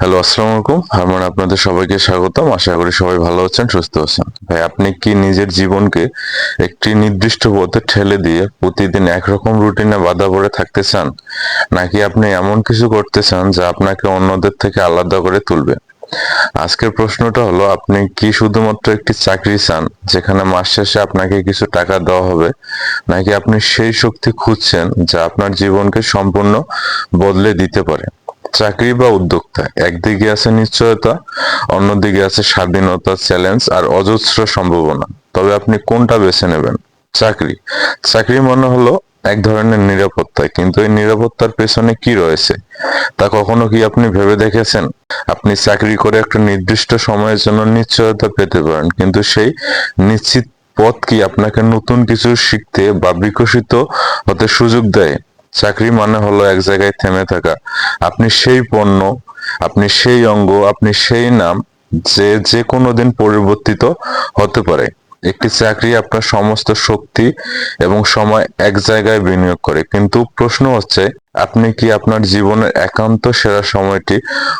Hello, আসসালামু আলাইকুম। Hermann আপনাদের সবাইকে স্বাগতম। আশা করি সবাই ভালো আছেন, সুস্থ আছেন। ভাই, আপনি কি নিজের জীবনকে একটি নির্দিষ্ট পথে ঠেলে দিয়ে প্রতিদিন একরকম রুটিনে বাধা পড়ে থাকতে চান? নাকি আপনি এমন কিছু করতে চান যা আপনাকে অন্যদের থেকে আলাদা করে তুলবে? আজকের প্রশ্নটা হলো, আপনি কি শুধুমাত্র একটি চাকরি চান, যেখানে মাস শেষে আপনাকে কিছু টাকা দেওয়া হবে? নাকি আপনি সেই শক্তি খুঁজছেন যা আপনার জীবনকে সম্পূর্ণ বদলে দিতে পারে? চাকরি বা উদ্যোক্তা। একদিকে আছে নিশ্চয়তা, অন্যদিকে আছে স্বাধীনতা, চ্যালেঞ্জ আর অজস্র সম্ভাবনা। তবে আপনি কোনটা বেছে নেবেন? চাকরি। চাকরি মনে হলো এক ধরনের নিরাপত্তা, কিন্তু এই নিরাপত্তার পেছনে কি রয়েছে? তা কখনো কি আপনি ভেবে দেখেছেন? আপনি চাকরি করে একটা নির্দিষ্ট সময়ের জন্য নিশ্চয়তা পেতে পারেন, কিন্তু সেই নিশ্চিত পথ কি আপনাকে নতুন কিছু শিখতে বা বিকশিত হতে সুযোগ দেয়? চাকরি মানে হলো এক জায়গায় থেমে থাকা। আপনি সেই পণ্য, আপনি সেই অঙ্গ, আপনি সেই নাম যে যে কোনো দিন পরিবর্তিত হতে পারে। একটি চাকরি আপনার সমস্ত শক্তি এবং সময় এক জায়গায় বিনিয়োগ করে। কিন্তু প্রশ্ন হচ্ছে, আপনি কি আপনার জীবনের একান্ত সেরা সময়টি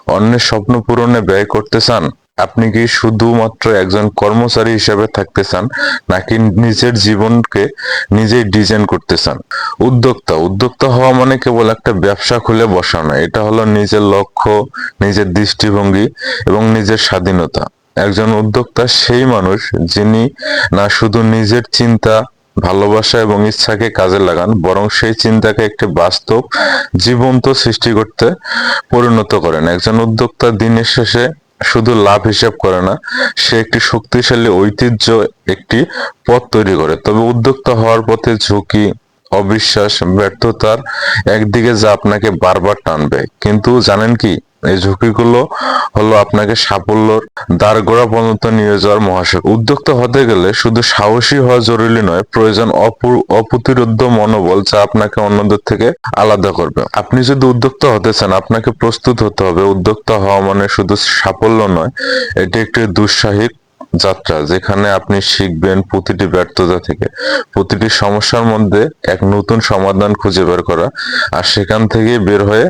অন্যের স্বপ্ন পূরণে ব্যয় করতে চান? আপনি কি শুধুমাত্র একজন কর্মচারী হিসেবে থাকতে চান, নাকি নিজের জীবনকে নিজেই ডিজাইন করতে চান? উদ্যোক্তা উদ্যোক্তা হওয়া মানে কেবল একটা ব্যবসা খুলে বসা নয় এটা হলো নিজের লক্ষ্য, নিজের দৃষ্টিভঙ্গি এবং নিজের স্বাধীনতা। একজন উদ্যোক্তা সেই মানুষ যিনি না শুধু নিজের চিন্তা, ভালোবাসা এবং ইচ্ছাকে কাজে লাগান, বরং সেই চিন্তাকে একটি বাস্তব, জীবন্ত সৃষ্টি করতে পরিণত করেন। একজন উদ্যোক্তা দিনের শেষে শুধু লাভ হিসাব করে না, সে একটি শক্তিশালী ঐতিহ্য একটি পথ তৈরি করে। তবে উদ্যোক্তা হওয়ার পথে ঝুঁকি, অবিশ্বাস, ব্যর্থতার একদিকে যা আপনাকে বারবার টানবে। কিন্তু জানেন কি? এই ঝুঁকিগুলো হলো আপনাকে সাফল্যর দ্বারগোড়া পর্যন্ত নিয়ে যাওয়ার মহাশয়। উদ্যোক্তা হতে গেলে শুধু সাহসী হওয়া জরুরি নয়, প্রয়োজন অপ্রতিরোধ মনোবল যা আপনাকে অন্যদের থেকে আলাদা করবে। আপনি যদি উদ্যোক্তা হতে চান, আপনাকে প্রস্তুত হতে হবে। উদ্যোক্তা হওয়া মানে শুধু সাফল্য নয়, এটি একটি দুঃসাহিক যাত্রা, যেখানে আপনি শিখবেন প্রতিটি ব্যর্থতা থেকে। প্রতিটি সমস্যার মধ্যে এক নতুন সমাধান খুঁজে বের করা আর সেখান থেকে বের হয়ে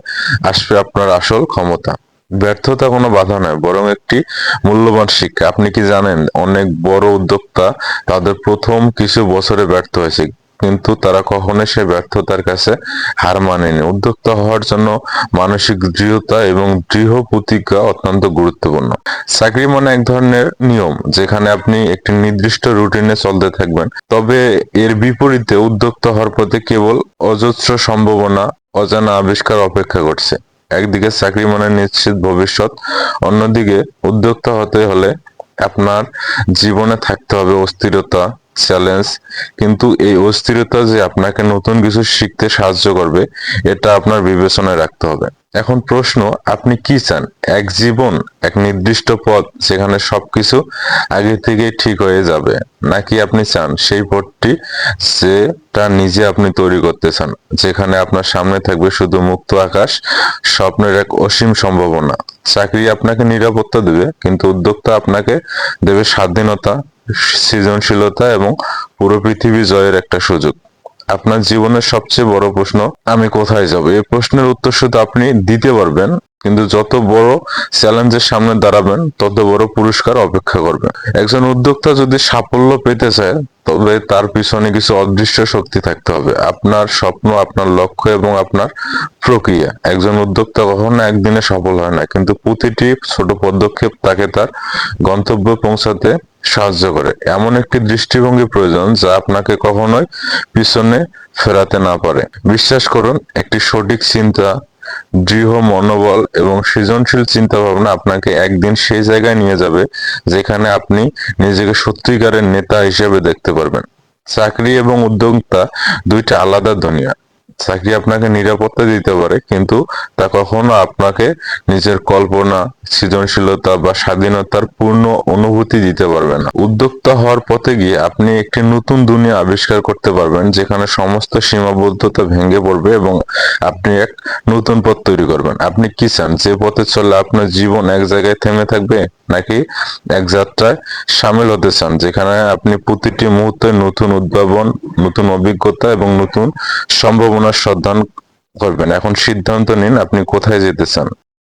আসবে আপনার আসল ক্ষমতা। ব্যর্থতা কোনো বাধা নয়, বরং একটি মূল্যবান শিক্ষা। আপনি কি জানেন, অনেক বড় উদ্যোক্তা তাদের প্রথম কিছু বছরে ব্যর্থ হয়েছে। কিন্তু তারা কখনোই সেই ব্যর্থতার কাছে হার মানেনি। উদ্যোক্তা হওয়ার জন্য মানসিক দৃঢ়তা এবং দৃঢ় প্রতিজ্ঞা অত্যন্ত গুরুত্বপূর্ণ। চাকরি মানে এক ধরনের নিয়ম, যেখানে আপনি একটি নির্দিষ্ট রুটিনে চলতে থাকবেন। তবে এর বিপরীতে উদ্যোক্তা হওয়ার পথে কেবল অজস্র সম্ভাবনা, অজানা আবিষ্কার অপেক্ষা করছে। একদিকে চাকরি মানে নিশ্চিত ভবিষ্যৎ, অন্যদিকে উদ্যোক্তা হতে হলে আপনার জীবনে থাকতে হবে অস্থিরতা চ্যালেঞ্জ কিন্তু এই অস্থিরতা যে আপনাকে নতুন কিছু শিখতে সাহায্য করবে, এটা আপনার বিবেচনায় রাখতে হবে। এখন প্রশ্ন, আপনি কি চান? এক জীবন, এক নির্দিষ্ট পথ, যেখানে সবকিছু আগে থেকেই ঠিক হয়ে যাবে, নাকি আপনি চান সেই পথটি যেটা নিজে আপনি তৈরি করতে চান, যেখানে আপনার সামনে থাকবে শুধু মুক্ত আকাশ, স্বপ্নের এক অসীম সম্ভাবনা? চাকরি আপনাকে নিরাপত্তা দেবে, কিন্তু উদ্যোক্তা আপনাকে দেবে স্বাধীনতা সৃজনশীলতা এবং পুরো পৃথিবী জয়ের একটা সুযোগ। আপনার জীবনের সবচেয়ে বড় প্রশ্ন, আমি কোথায় যাব? এই প্রশ্নের উত্তর শুধু আপনি দিতে পারবেন, কিন্তু যত বড় চ্যালেঞ্জের সামনে দাঁড়াবেন, তত বড় পুরস্কার অপেক্ষা করবে। একজন উদ্যোক্তা যদি সাফল্য পেতে চায়, তবে তার পিছনে কিছু অদৃশ্য শক্তি থাকতে হবে। আপনার স্বপ্ন, আপনার লক্ষ্য এবং আপনার প্রক্রিয়া। একজন উদ্যোক্তা কখনো একদিনে সফল হয় না, কিন্তু প্রতিটি ছোট পদক্ষেপ তাকে তার গন্তব্যে পৌঁছাতে সাহায্য করে। এমন একটি দৃষ্টিভঙ্গি প্রয়োজন যা আপনাকে কখনোই পিছনে ফেরাতে না পারে। বিশ্বাস করুন, একটি সঠিক চিন্তা, দৃঢ় মনোবল এবং সৃজনশীল চিন্তা ভাবনা আপনাকে একদিন সেই জায়গায় নিয়ে যাবে যেখানে আপনি নিজেকে সত্যিকারের নেতা হিসেবে দেখতে পারবেন। চাকরি এবং উদ্যোক্তা দুইটা আলাদা দুনিয়া। চাকরি আপনাকে নিরাপত্তা দিতে পারে, কিন্তু তা কখনো আপনাকে নিজের কল্পনা, সৃজনশীলতা বা স্বাধীনতার পূর্ণ অনুভূতি দিতে পারবে না। উদ্যোক্তা হওয়ার পথে গিয়ে আপনি একটি নতুন দুনিয়া আবিষ্কার করতে পারবেন, যেখানে সমস্ত সীমাবদ্ধতা ভেঙে পড়বে এবং আপনি এক নতুন পথ তৈরি করবেন। আপনি কি চান? যে পথে চললে আপনার জীবন এক জায়গায় থেমে থাকবে, নাকি এক যাত্রায় সামিল হতে চান, যেখানে আপনি প্রতিটি মুহূর্তে নতুন উদ্ভাবন, নতুন অভিজ্ঞতা এবং নতুন সম্ভাবনার সন্ধান করবেন। এখন সিদ্ধান্ত নিন আপনি কোথায় যেতে চান।